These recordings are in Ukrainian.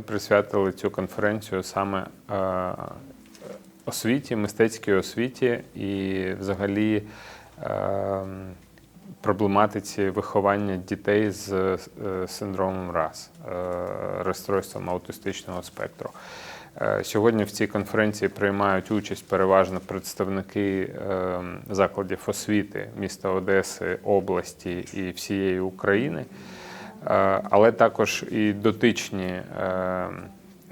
присвятили цю конференцію саме е, освіті, мистецькій освіті і взагалі е, проблематиці виховання дітей з е, синдромом РАС, розстройством аутистичного спектру. Сьогодні в цій конференції приймають участь переважно представники закладів освіти міста Одеси, області і всієї України, але також і дотичні е,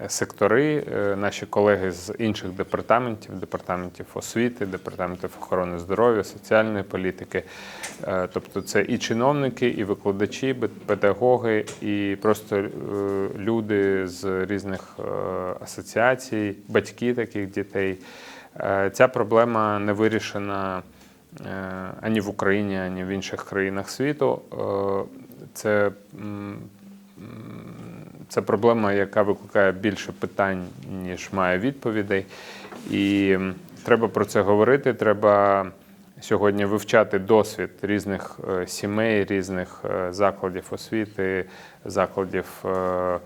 сектори, е, наші колеги з інших департаментів, департаментів освіти, департаментів охорони здоров'я, соціальної політики. Е, Тобто це і чиновники, і викладачі, педагоги, і просто е, люди з різних е, асоціацій, батьки таких дітей. Е, Ця проблема не вирішена е, ані в Україні, ані в інших країнах світу. Це це проблема, яка викликає більше питань, ніж має відповідей. І треба про це говорити. Треба сьогодні вивчати досвід різних е, сімей, різних е, закладів освіти, закладів, е,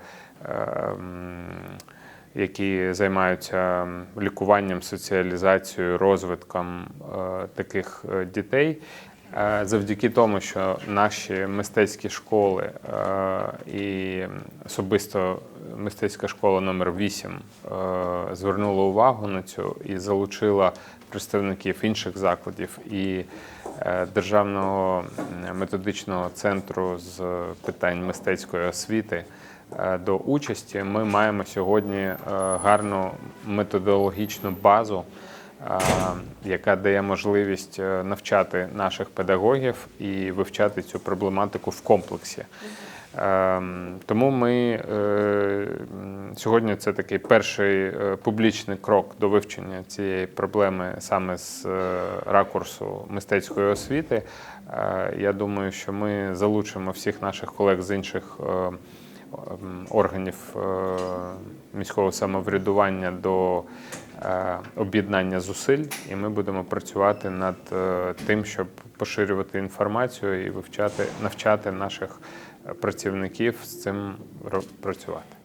які займаються лікуванням, соціалізацією, розвитком е, таких дітей. Е, Завдяки тому, що наші мистецькі школи е, і особисто мистецька школа номер 8 е, звернула увагу на цю і залучила представників інших закладів і Державного методичного центру з питань мистецької освіти до участі. Ми маємо сьогодні гарну методологічну базу яка дає можливість е, навчати наших педагогів і вивчати цю проблематику в комплексі. Ем, Тому ми е, сьогодні це такий перший е, публічний крок до вивчення цієї проблеми саме з е, ракурсу мистецької освіти. Е, Я думаю, що ми залучимо всіх наших колег з інших е, органів е, міського самоврядування до е, об'єднання зусиль, і ми будемо працювати над е, тим, щоб поширювати інформацію і вивчати, навчати наших е, працівників з цим працювати.